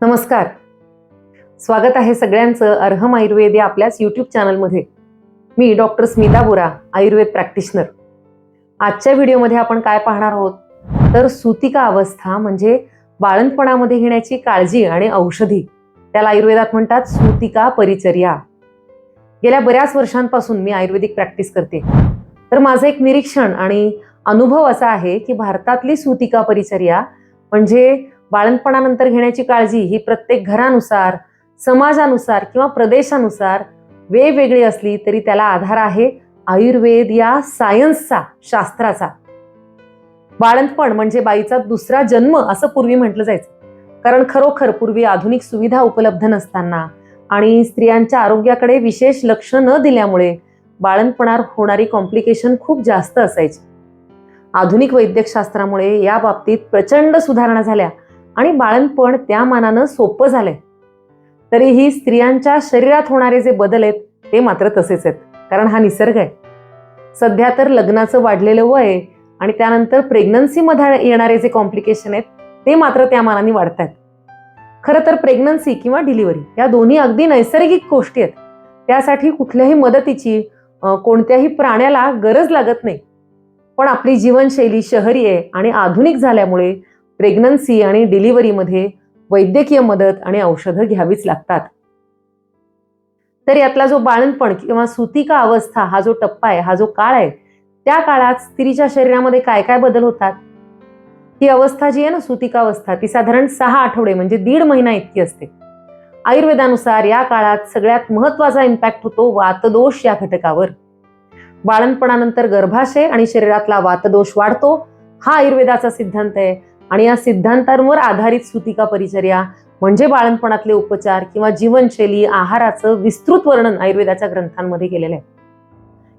नमस्कार. स्वागत आहे सगळ्यांचं अर्हम आयुर्वेद या आपल्याच यूट्यूब चॅनलमध्ये. मी डॉक्टर स्मिता बोरा आयुर्वेद प्रॅक्टिशनर. आजच्या व्हिडिओमध्ये आपण काय पाहणार आहोत? तर सुतिका अवस्था म्हणजे बाळंतपणामध्ये घेण्याची काळजी आणि औषधी. त्याला आयुर्वेदात म्हणतात सुतिका परिचर्या. गेल्या बऱ्याच वर्षांपासून मी आयुर्वेदिक प्रॅक्टिस करते. तर माझं एक निरीक्षण आणि अनुभव असा आहे की भारतातली सुतिका परिचर्या म्हणजे बाळंतपणानंतर घेण्याची काळजी ही प्रत्येक घरानुसार समाजानुसार किंवा प्रदेशानुसार वेगवेगळी असली तरी त्याला आधार आहे आयुर्वेद या सायन्सचा शास्त्राचा. बाळंतपण म्हणजे बाईचा दुसरा जन्म असं पूर्वी म्हटलं जायचं. कारण खरोखर पूर्वी आधुनिक सुविधा उपलब्ध नसताना आणि स्त्रियांच्या आरोग्याकडे विशेष लक्ष न दिल्यामुळे बाळंतपणावर होणारी कॉम्प्लिकेशन खूप जास्त असायची. आधुनिक वैद्यकशास्त्रामुळे या बाबतीत प्रचंड सुधारणा झाल्या. आणि बाळणपण त्या मानानं सोपं झालंय. तरीही स्त्रियांच्या शरीरात होणारे जे बदल आहेत ते मात्र तसेच आहेत. कारण हा निसर्ग आहे. सध्या तर लग्नाचं वाढलेलं वय आणि त्यानंतर प्रेग्नन्सीमध्ये येणारे जे कॉम्प्लिकेशन आहेत ते मात्र त्या मानाने वाढत आहेत. खरं तर प्रेग्नन्सी किंवा डिलिव्हरी या दोन्ही अगदी नैसर्गिक गोष्टी आहेत. त्यासाठी कुठल्याही मदतीची कोणत्याही प्राण्याला गरज लागत नाही. पण आपली जीवनशैली शहरी आहे आणि आधुनिक झाल्यामुळे प्रेग्नन्सी आणि डिलिव्हरीमध्ये वैद्यकीय मदत आणि औषधं घ्यावीच लागतात. तर यातला जो बाळणपण किंवा सुतिका अवस्था हा जो टप्पा आहे हा जो काळ आहे त्या काळात स्त्रीच्या शरीरामध्ये काय काय बदल होतात? ही अवस्था जी आहे ना सुतिका अवस्था ती साधारण सहा आठवडे म्हणजे दीड महिना इतकी असते. आयुर्वेदानुसार या काळात सगळ्यात महत्त्वाचा इम्पॅक्ट होतो वातदोष या घटकावर. बाळणपणानंतर गर्भाशय आणि शरीरातला वातदोष वाढतो. हा आयुर्वेदाचा सिद्धांत आहे. आणि या सिद्धांतांवर आधारित सुतिका परिचर्या म्हणजे बाळणपणातले उपचार किंवा जीवनशैली आहाराचं विस्तृत वर्णन आयुर्वेदाच्या ग्रंथांमध्ये केलेलं आहे.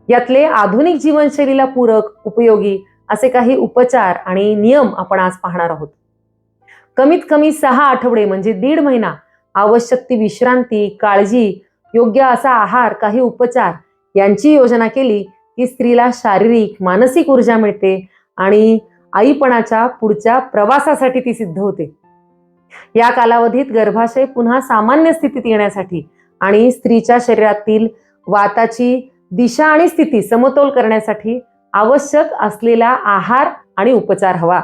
यातले आधुनिक जीवनशैलीला पूरक उपयोगी असे काही उपचार आणि नियम आपण आज पाहणार आहोत. कमीत कमी सहा आठवडे म्हणजे दीड महिना आवश्यक ती विश्रांती काळजी योग्य असा आहार काही उपचार यांची योजना केली की स्त्रीला शारीरिक मानसिक ऊर्जा मिळते आणि आईपणाच्या पुढच्या प्रवासासाठी ती सिद्ध होते. या कालावधीत गर्भाशय पुन्हा सामान्य स्थितीत येण्यासाठी आणि स्त्रीच्या शरीरातील वाताची दिशा आणि स्थिती समतोल करण्यासाठी आवश्यक असलेला आहार आणि उपचार हवा.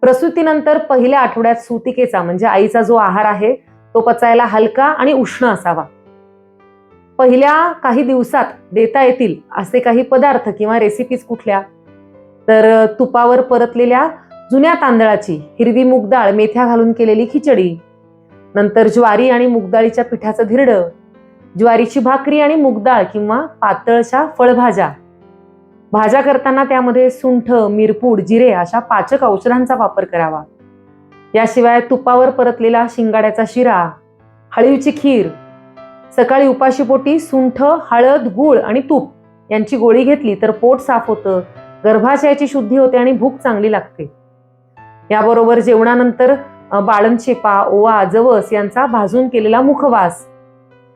प्रसूतीनंतर पहिल्या आठवड्यात सुतिकेचा म्हणजे आईचा जो आहार आहे तो पचायला हलका आणि उष्ण असावा. पहिल्या काही दिवसात देता येतील असे काही पदार्थ किंवा रेसिपीज कुठल्या? तर तुपावर परतलेल्या जुन्या तांदळाची हिरवी मुगडाळ मेथ्या घालून केलेली खिचडी नंतर ज्वारी आणि मुगडाळीच्या पिठाचं धिरडं ज्वारीची भाकरी आणि मुगडाळ किंवा पातळशा फळभाज्या. भाज्या करताना त्यामध्ये सुंठ मिरपूड जिरे अशा पाचक औषधांचा वापर करावा. याशिवाय तुपावर परतलेला शिंगाड्याचा शिरा हळीवची खीर सकाळी उपाशीपोटी सुंठ हळद गूळ आणि तूप यांची गोळी घेतली तर पोट साफ होतं गर्भाशयाची शुद्धी होते आणि भूक चांगली लागते. याबरोबर जेवणानंतर अ, बाळंतशेपा ओवा जवस यांचा भाजून केलेला मुखवास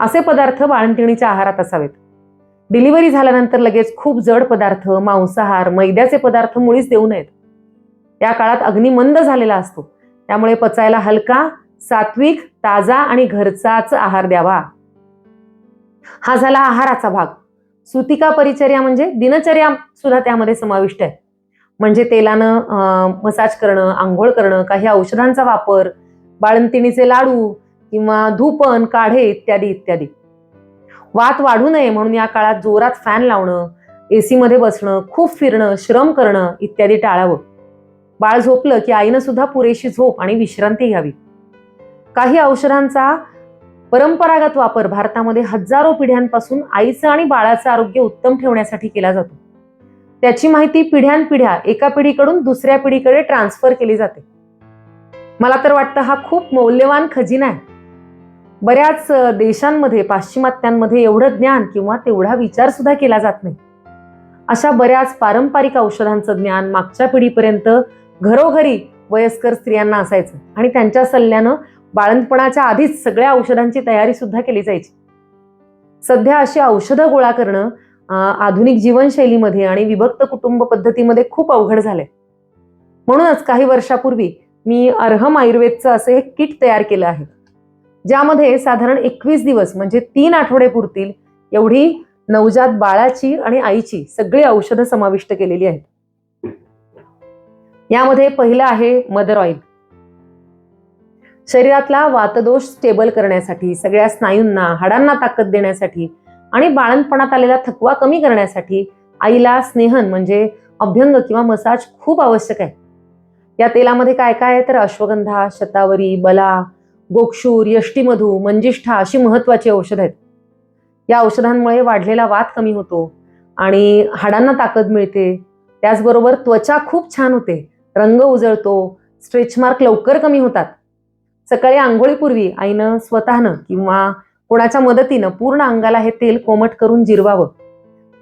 असे पदार्थ बाळंतिणीच्या आहारात असावेत. डिलिव्हरी झाल्यानंतर लगेच खूप जड पदार्थ मांसाहार मैद्याचे पदार्थ मुळीच देऊ नयेत. या काळात अग्निमंद झालेला असतो. त्यामुळे पचायला हलका सात्विक ताजा आणि घरचाच आहार द्यावा. हा झाला आहाराचा भाग. सुतिका परिचर्या म्हणजे दिनचर्या सुद्धा त्यामध्ये समाविष्ट आहे. म्हणजे तेलानं मसाज करणं आंघोळ करणं काही औषधांचा वापर बाळंतिणीचे लाडू किंवा धूपन काढे इत्यादी इत्यादी. वात वाढू नये म्हणून या काळात जोरात फॅन लावणं एसी मध्ये बसणं खूप फिरणं श्रम करणं इत्यादी टाळावं. बाळ झोपलं की आईनं सुद्धा पुरेशी झोप आणि विश्रांती घ्यावी. काही औषधांचा परंपरागत वापर भारतामध्ये हजारो पिढ्यांपासून आईचं आणि बाळाचं आरोग्य उत्तम ठेवण्यासाठी केला जातो. त्याची माहिती पिढ्यानपिढ्या एका पिढीकडून दुसऱ्या पिढीकडे ट्रान्सफर केली जाते. मला तर वाटतं हा खूप मौल्यवान खजिना आहे. बऱ्याच देशांमध्ये पाश्चिमात्यांमध्ये एवढं ज्ञान किंवा तेवढा विचार सुद्धा केला जात नाही. अशा बऱ्याच पारंपरिक औषधांचं ज्ञान मागच्या पिढीपर्यंत घरोघरी वयस्कर स्त्रियांना असायचं आणि त्यांच्या सल्ल्यानं बाळंतपणाच्या आधीच सगळ्या औषधांची तयारी सुद्धा केली जायची. सध्या अशी औषधं गोळा करणं आधुनिक जीवनशैलीमध्ये आणि विभक्त कुटुंब पद्धतीमध्ये खूप अवघड झालंय. म्हणूनच काही वर्षापूर्वी मी अर्हम आयुर्वेदचं असं एक किट तयार केलं आहे. ज्यामध्ये साधारण एकवीस दिवस म्हणजे तीन आठवडे पुरतील एवढी नवजात बाळाची आणि आईची सगळी औषधं समाविष्ट केलेली आहेत. यामध्ये पहिलं आहे मदर ऑइल. शरीरातला वातदोष स्टेबल करण्यासाठी सगळ्या स्नायूंना हाडांना ताकद देण्यासाठी आणि बाळणपणात आलेला थकवा कमी करण्यासाठी आईला स्नेहन म्हणजे अभ्यंग किंवा मसाज खूप आवश्यक आहे. या तेलामध्ये काय काय आहे? तर अश्वगंधा शतावरी बला गोक्षूर यष्टीमधू मंजिष्ठा अशी महत्वाची औषधं आहेत. या औषधांमुळे वाढलेला वात कमी होतो आणि हाडांना ताकद मिळते. त्याचबरोबर त्वचा खूप छान होते. रंग उजळतो. स्ट्रेच मार्क लवकर कमी होतात. सकाळी आंघोळीपूर्वी आईनं स्वतःनं किंवा कोणाच्या मदतीनं पूर्ण अंगाला हे तेल कोमट करून जिरवावं.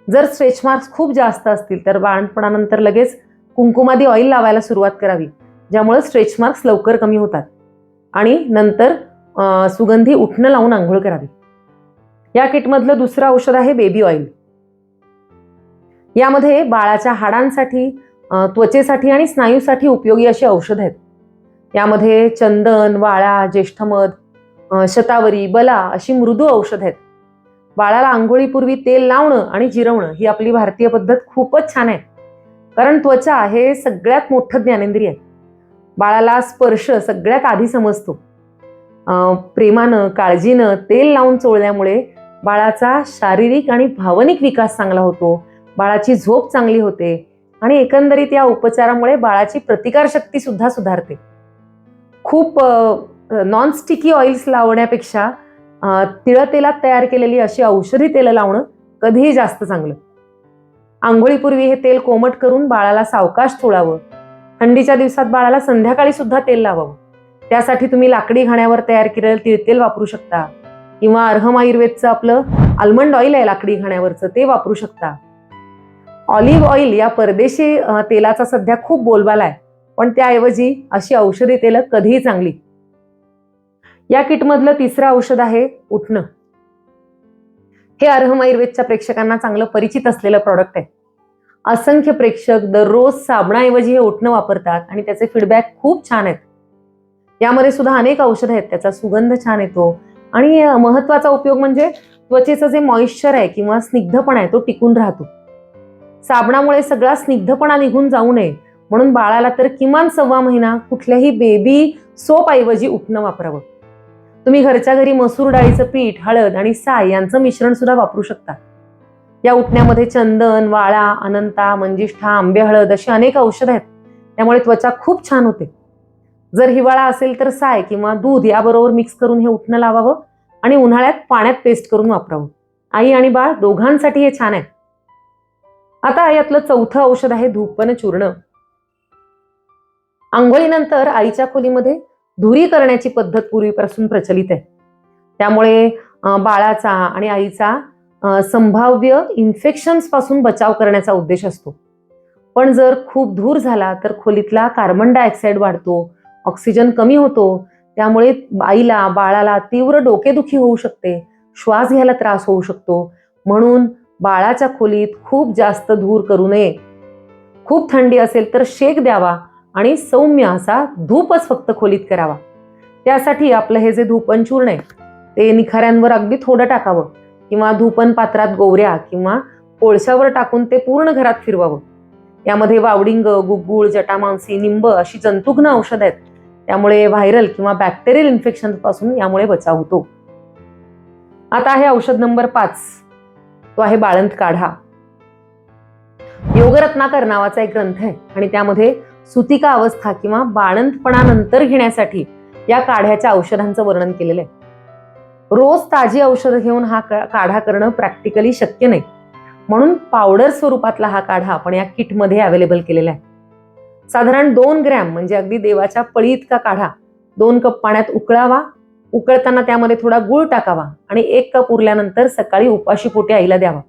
जर स्ट्रेच मार्क्स खूप जास्त असतील तर बाळणपणानंतर लगेच कुंकुमादी ऑइल लावायला सुरुवात करावी ज्यामुळे स्ट्रेच मार्क्स लवकर कमी होतात. आणि नंतर सुगंधी उठणं लावून आंघोळ करावी. या किटमधलं दुसरं औषध आहे बेबी ऑइल यामध्ये बाळाच्या हाडांसाठी त्वचेसाठी आणि स्नायूसाठी उपयोगी अशी औषध आहेत. यामध्ये चंदन वाळा ज्येष्ठमध शतावरी बला अशी मृदू औषध आहेत. बाळाला आंघोळीपूर्वी तेल लावणं आणि जिरवणं ही आपली भारतीय पद्धत खूपच छान आहे. कारण त्वचा हे सगळ्यात मोठं ज्ञानेंद्रिय आहे. बाळाला स्पर्श सगळ्यात आधी समजतो. प्रेमानं काळजीनं तेल लावून चोळल्यामुळे बाळाचा शारीरिक आणि भावनिक विकास चांगला होतो बाळाची झोप चांगली होते आणि एकंदरीत या उपचारामुळे बाळाची प्रतिकारशक्ती सुद्धा सुधारते. खूप नॉन स्टिकी ऑइल्स लावण्यापेक्षा तिळतेलात तयार केलेली अशी औषधी तेलं लावणं कधीही जास्त चांगलं. आंघोळीपूर्वी हे तेल कोमट करून बाळाला सावकाश चोळावं थंडीच्या दिवसात बाळाला संध्याकाळी सुद्धा तेल लावावं. त्यासाठी तुम्ही लाकडी घाण्यावर तयार केलेलं तिळतेल वापरू शकता. किंवा अर्हम आयुर्वेदचं आपलं आल्मंड ऑइल आहे लाकडी घाण्यावरचं ते वापरू शकता. ऑलिव्ह ऑइल या परदेशी तेलाचा सध्या खूप बोलबाला आहे. पण त्याऐवजी अशी औषधी तेलं कधीही चांगली. या किटमधलं तिसरं औषध आहे उठणं. हे अर्हम आयुर्वेदच्या प्रेक्षकांना चांगलं परिचित असलेलं प्रॉडक्ट आहे. असंख्य प्रेक्षक दररोज साबणाऐवजी हे उठणं वापरतात आणि त्याचे फीडबॅक खूप छान आहेत. यामध्ये सुद्धा अनेक औषधं आहेत त्याचा सुगंध छान येतो आणि महत्त्वाचा उपयोग म्हणजे त्वचेचं जे मॉइश्चर आहे किंवा स्निग्धपणा आहे तो टिकून राहतो. साबणामुळे सगळा स्निग्धपणा निघून जाऊ नये म्हणून बाळाला तर किमान सव्वा महिना कुठल्याही बेबी सोप ऐवजी उठणं वापरावं. तुम्ही घरच्या घरी मसूर डाळीचं पीठ हळद आणि साय यांचं मिश्रण सुद्धा वापरू शकता. या उठण्यामध्ये चंदन वाळा अनंता मंजिष्ठा आंबे हळद अशी अनेक औषधं आहेत. त्यामुळे त्वचा खूप छान होते. जर हिवाळा असेल तर साय किंवा दूध याबरोबर मिक्स करून हे उठणं लावावं आणि उन्हाळ्यात पाण्यात पेस्ट करून वापरावं. आई आणि बाळ दोघांसाठी हे छान आहे. आता यातलं चौथं औषध आहे धूपन चूर्ण. आंघोळीनंतर आईच्या खोलीमध्ये धुरी करण्याची पद्धत पूर्वीपासून प्रचलित आहे. त्यामुळे बाळाचा आणि आईचा संभाव्य इन्फेक्शन्सपासून बचाव करण्याचा उद्देश असतो. पण जर खूप धूर झाला तर खोलीतला कार्बन डायऑक्साईड वाढतो ऑक्सिजन कमी होतो त्यामुळे आईला बाळाला तीव्र डोकेदुखी होऊ शकते श्वास घ्यायला त्रास होऊ शकतो. म्हणून बाळाच्या खोलीत खूप जास्त धूर करू नये. खूप थंडी असेल तर शेक द्यावा आणि सौम्य असा धूपच फक्त खोलीत करावा. त्यासाठी आपलं हे जे धूपन चूर्ण आहे ते निखाऱ्यांवर अगदी थोडं टाकावं किंवा धूपन पात्रात गोवऱ्या किंवा कोळशावर टाकून ते पूर्ण घरात फिरवावं. यामध्ये वावडिंग गुग्गुळ जटामांसी निंब अशी जंतुघ्न औषध आहेत. त्यामुळे व्हायरल किंवा बॅक्टेरियल इन्फेक्शनपासून यामुळे बचाव होतो. आता आहे औषध नंबर पाच. तो आहे बाळंत काढा योगरत्नाकर नावाचा एक ग्रंथ आहे आणि त्यामध्ये सुतिका अवस्था किंवा बाळंतपणानंतर घेण्यासाठी या काढ्याच्या औषधांचं वर्णन केलेलं आहे. रोज ताजी औषधं घेऊन हा काढा करणं प्रॅक्टिकली शक्य नाही. म्हणून पावडर स्वरूपातला हा काढा आपण या किटमध्ये अवेलेबल केलेला आहे. साधारण दोन ग्रॅम म्हणजे अगदी देवाच्या पळी इतका काढा. दोन कप पाण्यात उकळावा. उकळताना त्यामध्ये थोडा गुळ टाकावा आणि एक कप उरल्यानंतर सकाळी उपाशी पोटी आईला द्यावा.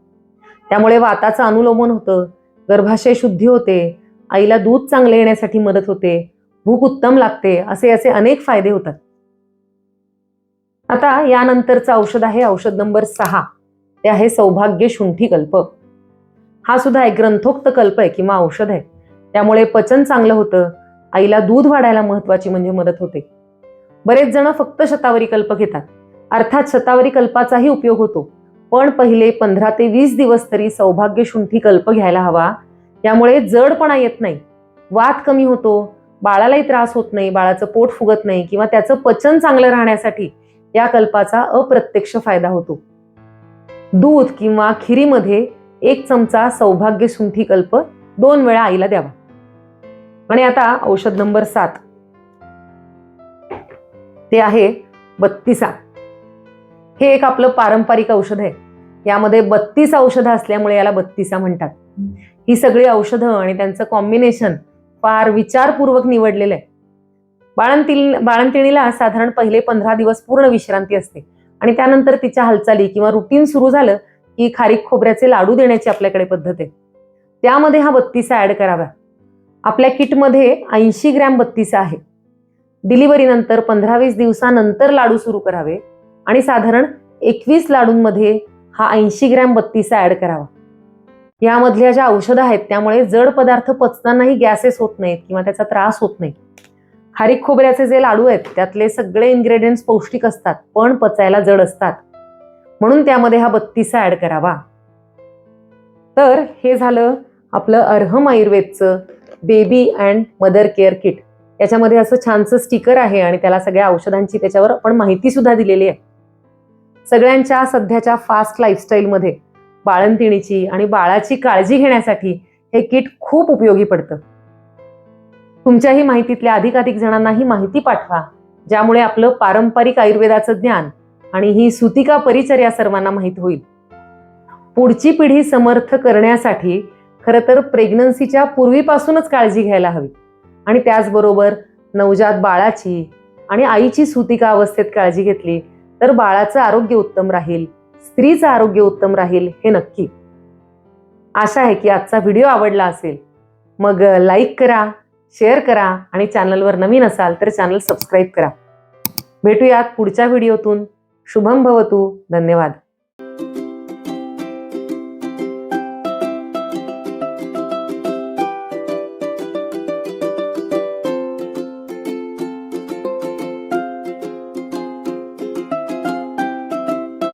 त्यामुळे वाताचं अनुलोमन होतं गर्भाशय शुद्धी होते आईला दूध चांगले येण्यासाठी मदत होते भूक उत्तम लागते असे असे अनेक फायदे होतात. आता यानंतरचं औषध आहे औषध नंबर सहा. ते आहे सौभाग्य शुंठी कल्प. हा सुद्धा एक ग्रंथोक्त कल्प आहे किंवा औषध आहे. त्यामुळे पचन चांगलं होतं आईला दूध वाढायला महत्वाची म्हणजे मदत होते. बरेच जण फक्त शतावरी कल्प घेतात. अर्थात शतावरी कल्पाचाही उपयोग होतो. पण पहिले पंधरा ते वीस दिवस तरी सौभाग्य शुंठी कल्प घ्यायला हवा यामुळे जडपणा येत नाही. वात कमी होतो बाळालाही त्रास होत नाही बाळाचं पोट फुगत नाही किंवा त्याचं पचन चांगलं राहण्यासाठी या कल्पाचा अप्रत्यक्ष फायदा होतो. दूध किंवा खिरीमध्ये एक चमचा सौभाग्य सुंठी कल्प दोन वेळा आईला द्यावा. आणि आता औषध नंबर सात. ते आहे बत्तीसा. हे एक आपलं पारंपरिक औषध आहे. यामध्ये बत्तीस औषधं असल्यामुळे याला बत्तीसा म्हणतात. ही सगळी औषधं आणि त्यांचं कॉम्बिनेशन फार विचारपूर्वक निवडलेलं आहे. बाळंतील बाळंतिणीला साधारण पहिले पंधरा दिवस पूर्ण विश्रांती असते. आणि त्यानंतर तिच्या हालचाली किंवा रुटीन सुरू झालं की खारीक खोबऱ्याचे लाडू देण्याची आपल्याकडे पद्धत आहे. त्यामध्ये हा बत्तीसा ऍड करावा. आपल्या किटमध्ये ऐंशी ग्रॅम बत्तीसा आहे. डिलिव्हरीनंतर पंधरा वीस दिवसानंतर लाडू सुरू करावे आणि साधारण एकवीस लाडूंमध्ये हा ऐंशी ग्रॅम बत्तीसा ऍड करावा. यामधल्या ज्या औषधं आहेत त्यामुळे जड पदार्थ पचतानाही गॅसेस होत नाहीत किंवा त्याचा त्रास होत नाही. खारीक खोबऱ्याचे जे लाडू आहेत त्यातले सगळे इन्ग्रेडियंट्स पौष्टिक असतात पण पचायला जड असतात. म्हणून त्यामध्ये हा बत्तीसा ऍड करावा. तर हे झालं आपलं Arham आयुर्वेदचं baby and mother care kit याच्यामध्ये असं छानसं स्टिकर आहे आणि त्याला सगळ्या औषधांची त्याच्यावर आपण माहिती सुद्धा दिलेली आहे. सगळ्यांच्या सध्याच्या फास्ट लाईफस्टाईलमध्ये बाळंतिणीची आणि बाळाची काळजी घेण्यासाठी हे किट खूप उपयोगी पडतं. तुमच्याही माहितीतल्या अधिकाधिक जणांना ही माहिती पाठवा ज्यामुळे आपलं पारंपरिक आयुर्वेदाचं ज्ञान आणि ही सुतिका परिचर्या सर्वांना माहीत होईल. पुढची पिढी समर्थ करण्यासाठी खरं तर प्रेग्नन्सीच्या पूर्वीपासूनच काळजी घ्यायला हवी. आणि त्याचबरोबर नवजात बाळाची आणि आईची सुतिका अवस्थेत काळजी घेतली तर बाळाचं आरोग्य उत्तम राहील. स्त्रीचं आरोग्य उत्तम राहील हे नक्की. आशा आहे की आजचा व्हिडिओ आवडला असेल. मग लाईक करा शेअर करा आणि चॅनलवर नवीन असाल तर चॅनल सबस्क्राईब करा. भेटूयात पुढच्या व्हिडिओतून. शुभम भवतू. धन्यवाद.